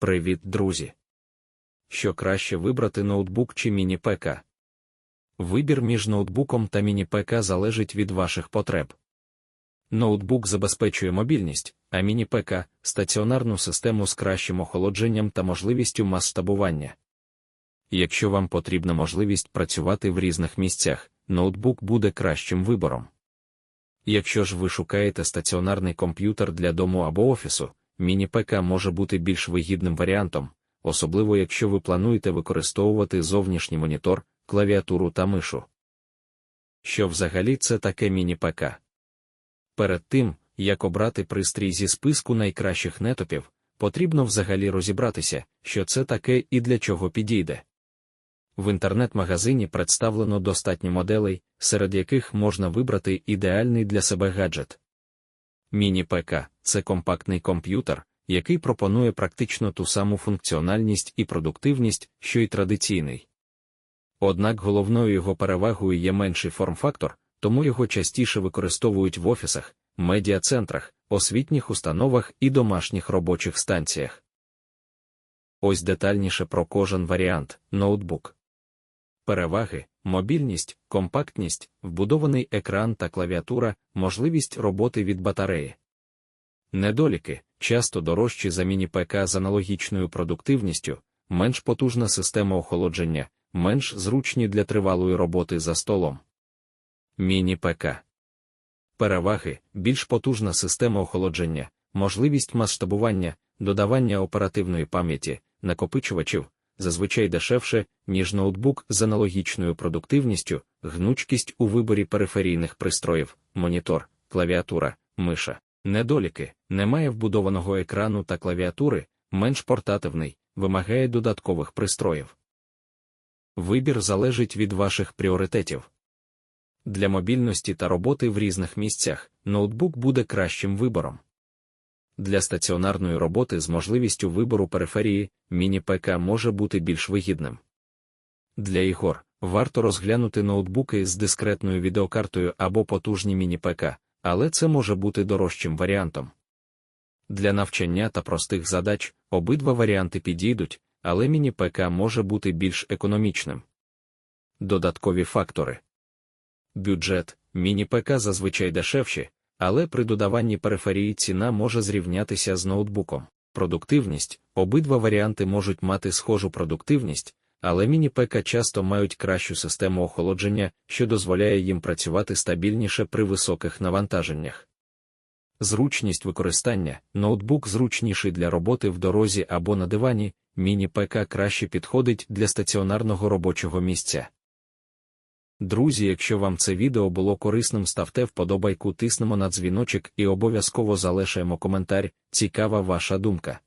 Привіт, друзі! Що краще вибрати ноутбук чи міні-ПК? Вибір між ноутбуком та міні-ПК залежить від ваших потреб. Ноутбук забезпечує мобільність, а міні-ПК – стаціонарну систему з кращим охолодженням та можливістю масштабування. Якщо вам потрібна можливість працювати в різних місцях, ноутбук буде кращим вибором. Якщо ж ви шукаєте стаціонарний комп'ютер для дому або офісу, міні-ПК може бути більш вигідним варіантом, особливо якщо ви плануєте використовувати зовнішній монітор, клавіатуру та мишу. Що взагалі це таке міні-ПК? Перед тим, як обрати пристрій зі списку найкращих нетопів, потрібно взагалі розібратися, що це таке і для чого підійде. В інтернет-магазині представлено достатньо моделей, серед яких можна вибрати ідеальний для себе гаджет. Міні-ПК це компактний комп'ютер, який пропонує практично ту саму функціональність і продуктивність, що й традиційний. Однак головною його перевагою є менший форм-фактор, тому його частіше використовують в офісах, медіа-центрах, освітніх установах і домашніх робочих станціях. Ось детальніше про кожен варіант ноутбук. Переваги, мобільність, компактність, вбудований екран та клавіатура, можливість роботи від батареї. Недоліки часто дорожчі за міні-ПК з аналогічною продуктивністю, менш потужна система охолодження, менш зручні для тривалої роботи за столом. Міні-ПК Переваги, більш потужна система охолодження, можливість масштабування, додавання оперативної пам'яті, накопичувачів, зазвичай дешевше, ніж ноутбук з аналогічною продуктивністю, гнучкість у виборі периферійних пристроїв, монітор, клавіатура, миша. Недоліки, немає вбудованого екрану та клавіатури, менш портативний, вимагає додаткових пристроїв. Вибір залежить від ваших пріоритетів. Для мобільності та роботи в різних місцях ноутбук буде кращим вибором. Для стаціонарної роботи з можливістю вибору периферії міні-ПК може бути більш вигідним. Для ігор варто розглянути ноутбуки з дискретною відеокартою або потужні міні-ПК, але це може бути дорожчим варіантом. Для навчання та простих задач обидва варіанти підійдуть, але міні-ПК може бути більш економічним. Додаткові фактори бюджет, міні-ПК зазвичай дешевші, але при додаванні периферії ціна може зрівнятися з ноутбуком. Продуктивність обидва варіанти можуть мати схожу продуктивність, але міні-ПК часто мають кращу систему охолодження, що дозволяє їм працювати стабільніше при високих навантаженнях. Зручність використання ноутбук зручніший для роботи в дорозі або на дивані, міні-ПК краще підходить для стаціонарного робочого місця. Друзі, якщо вам це відео було корисним, ставте вподобайку, тиснемо на дзвіночок і обов'язково залишаємо коментар. Цікава ваша думка.